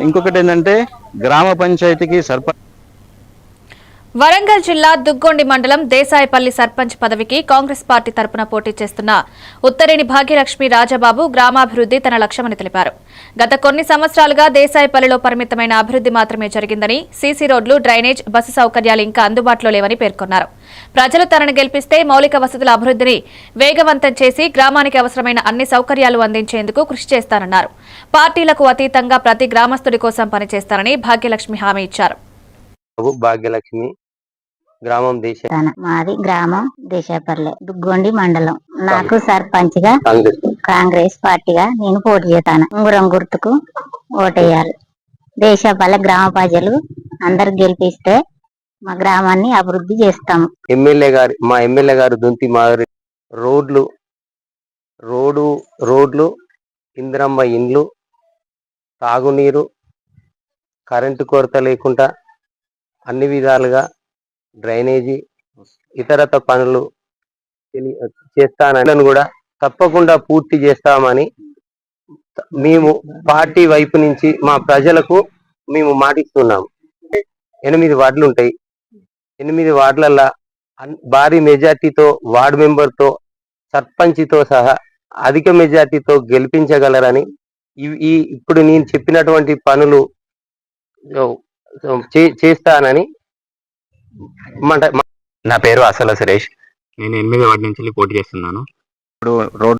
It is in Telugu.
ఇంకొకటి ఏంటంటే గ్రామ పంచాయతీకి సర్పంచ్ వరంగల్ జిల్లా దుగ్గొండి మండలం దేశాయపల్లి సర్పంచ్ పదవికి కాంగ్రెస్ పార్టీ తరపున పోటీ చేస్తున్న ఉత్తరేని భాగ్యలక్ష్మి రాజబాబు గ్రామాభివృద్ధి తన లక్ష్యమని తెలిపారు. గత కొన్ని సంవత్సరాలుగా దేశాయపల్లిలో పరిమితమైన అభివృద్ధి మాత్రమే జరిగిందని సీసీ రోడ్లు డ్రైనేజ్ బస్సు సౌకర్యాలు ఇంకా అందుబాటులో లేవని పేర్కొన్నారు. ప్రజలు తనను గెలిపిస్తే మౌలిక వసతుల అభివృద్ధిని వేగవంతం చేసి గ్రామానికి అవసరమైన అన్ని సౌకర్యాలు అందించేందుకు కృషి చేస్తానన్నారు. పార్టీలకు అతీతంగా ప్రతి గ్రామస్తుడి కోసం పనిచేస్తానని భాగ్యలక్ష్మి హామీ ఇచ్చారు. భాగ్యలక్ష్మి గ్రామం దేశ మాది గ్రామం దేశాపర్లే దుగ్గొండి మండలం. నాకు సర్పంచ్గా కాంగ్రెస్. పార్టీగా నేను పోటీ చేస్తాను. ఉంగురం గుర్తుకు ఓటేయాలి. దేశాపల్లె గ్రామ ప్రజలు అందరు గెలిపిస్తే మా గ్రామాన్ని అభివృద్ధి చేస్తాము. ఎమ్మెల్యే గారు మా ఎమ్మెల్యే గారు దుంతి మారి రోడ్లు రోడ్డు రోడ్లు ఇందిరమ్మ ఇండ్లు తాగునీరు కరెంటు కొరత లేకుండా అన్ని విధాలుగా డ్రైనేజీ ఇతరత పనులు చేస్తానని కూడా తప్పకుండా పూర్తి చేస్తామని మేము పార్టీ వైపు నుంచి మా ప్రజలకు మేము మాటిస్తున్నాము. ఎనిమిది వార్డులు ఉంటాయి. ఎనిమిది వార్డులల్లా భారీ మెజార్టీతో వార్డు మెంబర్తో సర్పంచ్తో సహా అధిక మెజార్టీతో గెలిపించగలరని ఈ ఇప్పుడు నేను చెప్పినటువంటి పనులు చేస్తానని నా పేరు అసల సురేష్. నేను ఎనిమిది వార్డు నుంచి పోటీ చేస్తున్నాను. ఇప్పుడు రోడ్